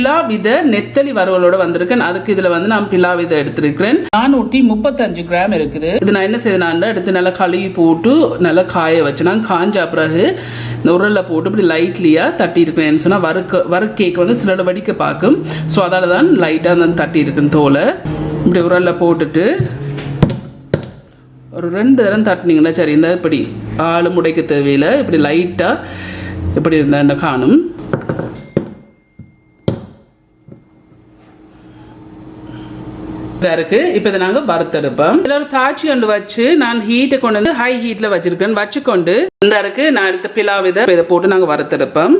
பிலாவித நெத்தலி வறுவலோட வந்திருக்கேன். அதுக்கு இதுல வந்து நான் பிலாவித எடுத்திருக்கிறேன். நானூற்றி முப்பத்தஞ்சு கிராம் இருக்குது. இது நான் என்ன செய்தேன் எடுத்து நல்லா கழுவி போட்டு நல்லா காய வச்சு நான் காஞ்ச பிறகு இந்த உரல்ல போட்டு இப்படி லைட்லியா தட்டி இருக்கிறேன் சொன்னா வறுக்க வறுக்கேக்கு வந்து சிலர் வடிக்க பார்க்கும். ஸோ அதால தான் லைட்டா தான் தட்டி இருக்குன்னு தோலை. இப்படி உரல்ல போட்டுட்டு ஒரு ரெண்டு தரம் தட்டினீங்கன்னா சரி இந்த இப்படி ஆளு முடைக்க தேவையில்லை. இப்படி லைட்டாக இப்படி இருந்தா காணும். இதா இருக்கு. இப்போ இதை நாங்கள் வறுத்தெடுப்போம். இதில் ஒரு சாட்சி ஒன்று வச்சு நான் ஹீட்டை கொண்டு வந்து ஹை ஹீட்டில் வச்சிருக்கேன். வச்சுக்கொண்டு இந்த இருக்கு. நான் எடுத்த பிலாவ் இதை இதை போட்டு நாங்கள் வறுத்தெடுப்போம்.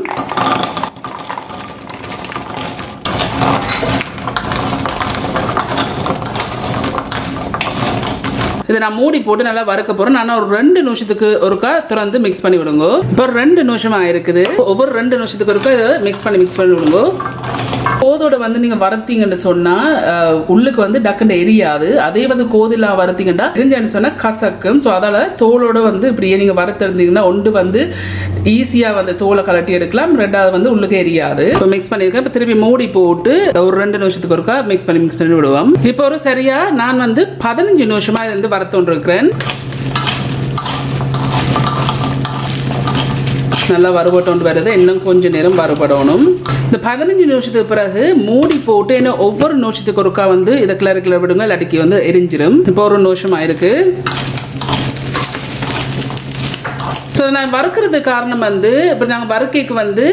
இதை நான் மூடி போட்டு நல்லா வறுக்க போறேன். நான் ஒரு ரெண்டு நிமிஷத்துக்கு ஒருக்கா திறந்து மிக்ஸ் பண்ணி விடுங்க. இப்போ ரெண்டு நிமிஷம் ஆயிருக்குது. ஒவ்வொரு ரெண்டு நிமிஷத்துக்கு ஒருக்கா இதை மிக்ஸ் பண்ணி மிக்ஸ் பண்ணி விடுங்க. கோதோட வந்து நீங்க வரத்தீங்கன்னு சொன்னா உள்ளுக்கு வந்து டக்குன்னு எரியாது. அதே வந்து கோதிலா வறுத்தீங்கன்னா எரிஞ்சேன்னு சொன்னா கசக்கும். ஸோ அதால தோலோட வந்து இப்படியே நீங்க வரத்திருந்தீங்கன்னா ஒன்று வந்து ஈஸியா வந்து தோலை கலட்டி எடுக்கலாம். ரெண்டாவது வந்து உள்ளுக்கு எரியாது. இப்போ மிக்ஸ் பண்ணியிருக்கேன் இப்போ திருப்பி மூடி போட்டு ஒரு ரெண்டு நிமிஷத்துக்கு ஒருக்கா மிக்ஸ் பண்ணி மிக்ஸ் பண்ணி விடுவோம். இப்போ ஒரு சரியா நான் வந்து பதினஞ்சு நிமிஷமா இது வந்து வறுத்துட்டு இருக்கிறேன் நல்லா வறுபட்டோண்டு வருது இன்னும் கொஞ்சம் நேரம் வறுபடணும். இந்த பதினஞ்சு நிமிஷத்துக்கு பிறகு மூடி போட்டு என்ன ஒவ்வொரு நிமிஷத்துக்கு ஒருக்கா வந்து இதை கிளறி கிளறி விடுங்க. இல்லாட்டிக்கு வந்து எரிஞ்சிடும் இப்போ ஒரு நிமிஷம் ஆயிருக்கு. ஸோ நான் வறுக்கிறது காரணம் வந்து இப்போ நாங்கள் வறுக்கைக்கு வந்து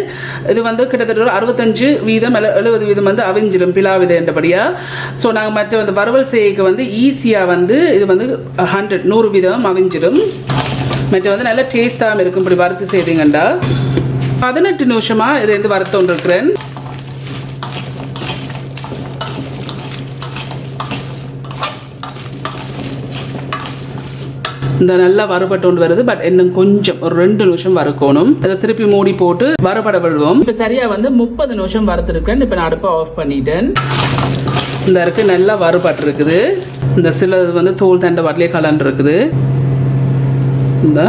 இது வந்து கிட்டத்தட்ட ஒரு அறுபத்தஞ்சு வீதம் எழுபது வீதம் வந்து அவிஞ்சிடும் பிலா விதன்றபடியா ஸோ நாங்கள் மற்ற வந்து வறுவல் செய்யக்கு வந்து ஈஸியாக வந்து இது வந்து ஹண்ட்ரட் நூறு வீதம் அவிஞ்சிடும் மற்ற வந்து நல்ல டேஸ்டாகவும் இருக்கும் இப்படி வறுத்து செய்தீங்கண்டா. பதினெட்டு நிமிஷமா இதை வந்து வறுத்தோண்டு இருக்கிறேன் இந்த நல்லா வறுபட்டு கொண்டு வருது பட் இன்னும் கொஞ்சம் ஒரு ரெண்டு நிமிஷம் வறுக்கணும். இதை திருப்பி மூடி போட்டு வறுபட விடுவோம் இப்போ சரியா வந்து முப்பது நிமிஷம் வறுத்துருக்கேன் இப்போ நான் அடுப்பை ஆஃப் பண்ணிட்டேன். இந்த இருக்கு நல்லா வறுபட்டு இருக்குது இந்த சிலது வந்து தோல் தண்டை வாட்டிலே கலந்துருக்குது. இந்த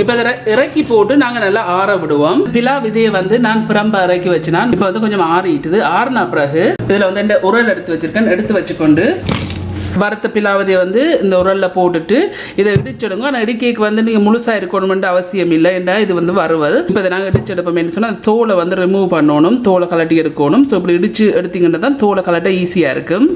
இப்போ இதை இறக்கி போட்டு நாங்கள் நல்லா ஆற விடுவோம். பிலா விதையை வந்து நான் பிரம்ப இறக்கி வச்சுனான். இப்போ வந்து கொஞ்சம் ஆறிட்டுது. ஆறின பிறகு இதில் வந்து இந்த உரல் எடுத்து வச்சிருக்கேன். எடுத்து வச்சுக்கொண்டு வறுத்த பிலாவதியை வந்து இந்த உரலில் போட்டுட்டு இதை இடிச்சிடுங்க. ஆனால் இடிக்கைக்கு வந்து நீங்கள் முழுசாக இருக்கணும்னு அவசியம் இல்லை. ஏன்டா இது வந்து வருவது இப்போ இதை நாங்கள் இடிச்செடுப்போம் சொன்னால் அந்த தோலை வந்து ரிமூவ் பண்ணணும். தோலை கலட்டி எடுக்கணும். ஸோ இப்படி இடிச்சு எடுத்தீங்கன்னா தான் தோலை கலட்ட ஈஸியாக இருக்கும்.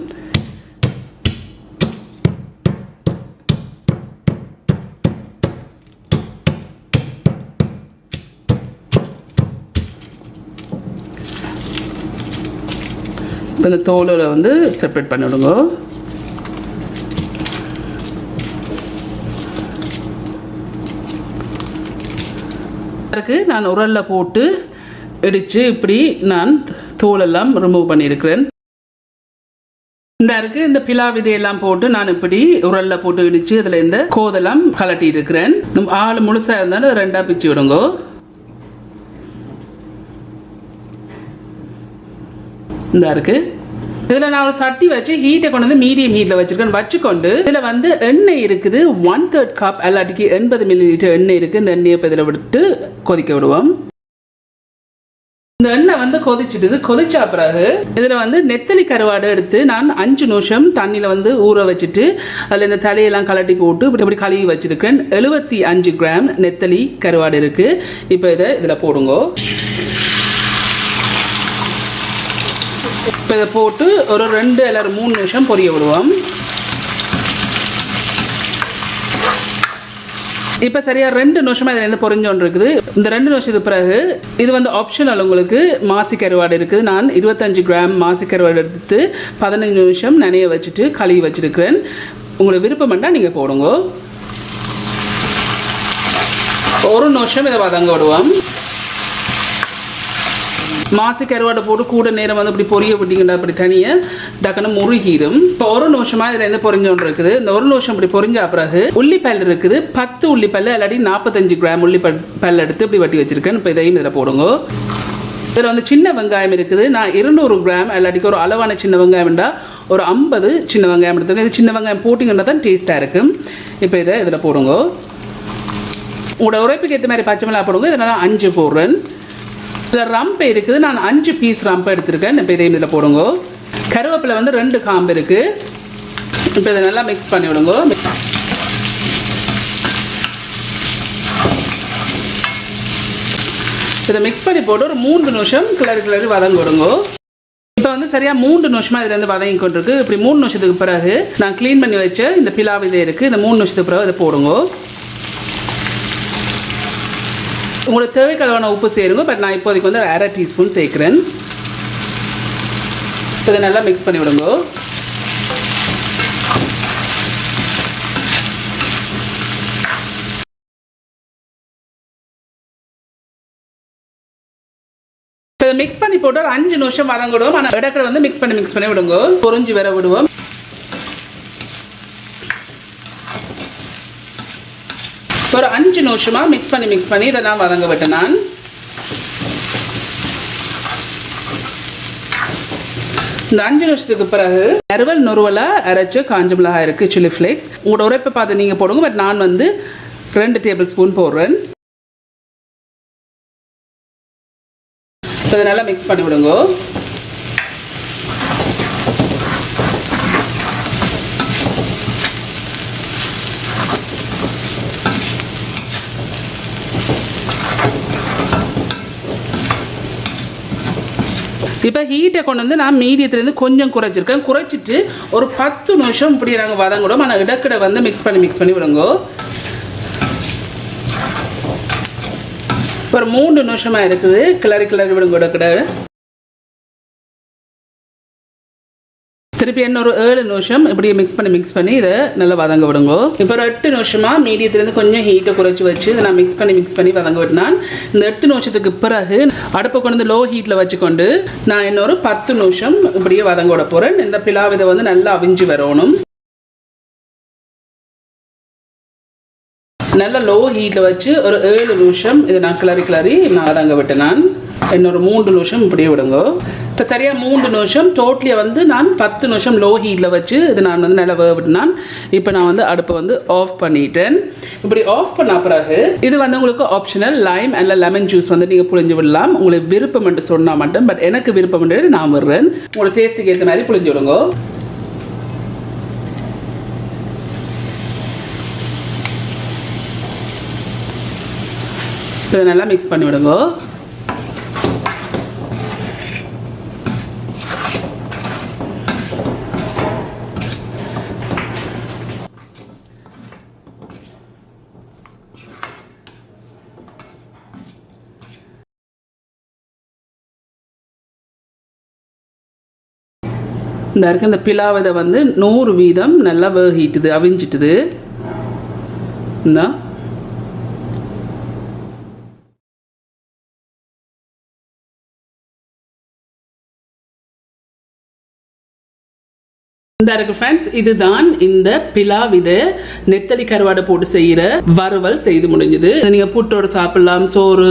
இப்போ இந்த தோலில் வந்து செப்பரேட் பண்ணிவிடுங்க இருக்கு நான் உரலில் போட்டு இடித்து இப்படி நான் தோலெல்லாம் ரிமூவ் பண்ணியிருக்கிறேன். இந்த அருக்கு இந்த பிலா விதையெல்லாம் போட்டு நான் இப்படி உரல்ல போட்டு இடிச்சு இதுல இந்த கோதெல்லாம் கலட்டி இருக்கிறேன் ஆள் முழுசா இருந்தாலும் ரெண்டா பிச்சு விடுங்க. இந்த இருக்குது இதில் நான் ஒரு சட்டி வச்சு ஹீட்டை கொண்டு வந்து மீடியம் ஹீட்டில் வச்சுருக்கேன். வச்சுக்கொண்டு இதில் வந்து எண்ணெய் இருக்குது. ஒன் தேர்ட் கப் எல்லாட்டிக்கு எண்பது மில்லி லிட்டர் எண்ணெய் இருக்குது இந்த எண்ணெயை இப்போ இதில் விட்டு கொதிக்க விடுவோம். இந்த எண்ணெய் வந்து கொதிச்சிடுது கொதிச்சா பிறகு இதில் வந்து நெத்தலி கருவாடு எடுத்து நான் அஞ்சு நிமிஷம் தண்ணியில் வந்து ஊற வச்சுட்டு அதில் இந்த தலையெல்லாம் கலட்டி போட்டு இப்படி இப்படி கழுவி வச்சுருக்கேன். எழுபத்தி அஞ்சு கிராம் நெத்தலி கருவாடு இருக்குது இப்போ இதை இதில் போடுங்க. இப்போ இதை போட்டு ஒரு ரெண்டு அல்லது மூணு நிமிஷம் பொரிய விடுவோம். இப்போ சரியா ரெண்டு நிமிஷமா இதுல இருந்து பொரிஞ்சோன்னு இருக்குது இந்த ரெண்டு நிமிஷத்துக்கு பிறகு இது வந்து ஆப்ஷனல் உங்களுக்கு மாசி கருவாடு இருக்குது. நான் இருபத்தஞ்சு கிராம் மாசி கருவாடு எடுத்து பதினஞ்சு நிமிஷம் நனைய வச்சுட்டு கழுவி வச்சிருக்கிறேன். உங்களுக்கு விருப்பம்னா நீங்கள் போடுங்க. ஒரு நிமிஷம் இதை வதங்க விடுவோம். மாசு கருவாட்டை போட்டு கூட நேரம் வந்து இப்படி பொரிய விட்டீங்கன்னா அப்படி தனியாக டக்குன்னு முருகிடும் இப்போ ஒரு நிமிஷமா இதுல பொரிஞ்ச ஒன்று இருக்குது இந்த ஒரு நிமிஷம் இப்படி பொரிஞ்ச பிறகு உள்ளிப்பல் இருக்குது பத்து உள்ளிப்பல் இல்லாட்டி நாற்பத்தஞ்சு கிராம் உள்ளிப்பல் எடுத்து இப்படி வட்டி வச்சிருக்கேன் இப்போ இதையும் இதில் போடுங்க இதில் வந்து சின்ன வெங்காயம் இருக்குது நான் இருநூறு கிராம் இல்லாட்டிக்கு ஒரு அளவான சின்ன வெங்காயம்டா ஒரு ஐம்பது சின்ன வெங்காயம் எடுத்துருக்கேன் இது சின்ன வெங்காயம் போட்டிங்கன்னா தான் டேஸ்ட்டாக இருக்கும் இப்போ இதை இதில் போடுங்க உங்களோட உரைப்புக்கு ஏற்ற மாதிரி பச்சை மிளகா போடுங்க இதனால் அஞ்சு போடுறேன் இதில் ரம்ப் இருக்குது. நான் அஞ்சு பீஸ் ரம்பை எடுத்திருக்கேன். இப்போ பெரிய இதில் போடுங்க. கருவேப்பிலை வந்து ரெண்டு காம்பு இருக்குது இப்போ இதை நல்லா மிக்ஸ் பண்ணி விடுங்க. இதை மிக்ஸ் பண்ணி போட்டு ஒரு மூன்று நிமிஷம் கிளறி கிளறி வதங்க விடுங்க. இப்போ வந்து சரியாக மூன்று நிமிஷமாக இதில் வந்து வதங்கி கொண்டிருக்கு. இப்படி மூணு நிமிஷத்துக்கு பிறகு நான் க்ளீன் பண்ணி வச்ச இந்த பிலாவ் இதே இருக்குது இந்த மூணு நிமிஷத்துக்கு பிறகு இதை போடுங்க. உங்களுக்கு தேவைக்களவான உப்பு சேருங்க பட் நான் இப்போதைக்கு வந்து அரை டீஸ்பூன் சேர்க்குறேன். இதை நல்லா மிக்ஸ் பண்ணி விடுங்க. இப்போ மிக்ஸ் பண்ணி போட்டு ஒரு அஞ்சு நிமிஷம் வதங்கிடுவோம் ஆனால் இடத்துல வந்து மிக்ஸ் பண்ணி மிக்ஸ் பண்ணி விடுங்க. பொறிஞ்சு வர விடுவோம். ஒரு அஞ்சு நிமிஷமாக மிக்ஸ் பண்ணி மிக்ஸ் பண்ணி இதை நான் வதங்க விட்டேன் நான். இந்த அஞ்சு நிமிஷத்துக்கு பிறகு நறுவல் நுறுவலா அரைச்சு காஞ்ச மிளகாய் இருக்கு சில்லி ஃப்ளேக்ஸ் உங்களோட உரைப்பை பார்த்து நீங்கள் போடுங்க பட் நான் வந்து ரெண்டு டேபிள் ஸ்பூன் போடுறேன். ஸோ நல்லா மிக்ஸ் பண்ணி விடுங்க. இப்போ ஹீட்டை கொண்டு வந்து நான் மீடியத்துலேருந்து கொஞ்சம் குறைச்சிருக்கேன். குறைச்சிட்டு ஒரு பத்து நிமிஷம் இப்படி நாங்கள் வதங்கிடும் ஆனால் இடக்கடை வந்து மிக்ஸ் பண்ணி மிக்ஸ் பண்ணி விடுங்க. ஒரு மூணு நிமிஷமாக இருக்குது. கிளறி கிளறி விடுங்க இடக்கடை. திருப்பி இன்னொரு ஏழு நிமிஷம் இப்படி மிக்ஸ் பண்ணி மிக்ஸ் பண்ணி இதை நல்லா வதங்க விடுங்க. இப்போ ஒரு எட்டு நிமிஷமா மீடியத்துலேருந்து கொஞ்சம் ஹீட்டை குறைச்சி வச்சு இதை நான் மிக்ஸ் பண்ணி மிக்ஸ் பண்ணி வதங்க விட்டினான். இந்த எட்டு நிமிஷத்துக்கு பிறகு அடுப்பை கொண்டு வந்து லோ ஹீட்டில் வச்சுக்கொண்டு நான் இன்னொரு பத்து நிமிஷம் இப்படியே வதங்க விட போகிறேன் இந்த பிலாவ் இதை வந்து நல்லா அவிஞ்சு வரணும். நல்ல லோ ஹீட்டில் வச்சு ஒரு ஏழு நிமிஷம் இதை நான் கிளறி கிளறி நான் வதங்க விட்டேன் நான் இன்னொரு மூன்று நிமிஷம் இப்படியே விடுங்க. இப்போ சரியாக மூன்று நிமிஷம். டோட்டலியாக வந்து நான் பத்து நிமிஷம் லோ ஹீட்டில் வச்சு இது நான் வந்து நல்லா வேக விட்டுனான் இப்போ நான் வந்து அடுப்பை வந்து ஆஃப் பண்ணிட்டேன். இப்படி ஆஃப் பண்ண பிறகு இது வந்து உங்களுக்கு ஆப்ஷனல் லைம் அல்ல லெமன் ஜூஸ் வந்து நீங்கள் புழிஞ்சு விடலாம். உங்களுக்கு விருப்பம் என்று சொன்னால் மட்டும் பட் எனக்கு விருப்பம் என்று நான் விடுறேன். உங்களோட டேஸ்ட்டுக்கு ஏற்ற மாதிரி புழிஞ்சு விடுங்க. இதை நல்லா மிக்ஸ் பண்ணி விடுங்க. இந்த இருக்க இந்த பிலாவதை வந்து நூறு வீதம் நல்லா வேகிட்டுது அவிஞ்சிட்டுது. இந்த. இந்த இருக்கு ஃப்ரெண்ட்ஸ் இதுதான் இந்த பிலா விதை நெத்தலி கருவாடை போட்டு செய்யற வறுவல் செய்து முடிஞ்சது. நீங்க புட்டோட சாப்பிடலாம் சோறு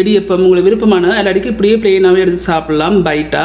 இடியப்பம் உங்களுக்கு விருப்பமான எல்லாடிக்கும் இப்படியே பிளெயினாவே எடுத்து சாப்பிடலாம் பைட்டா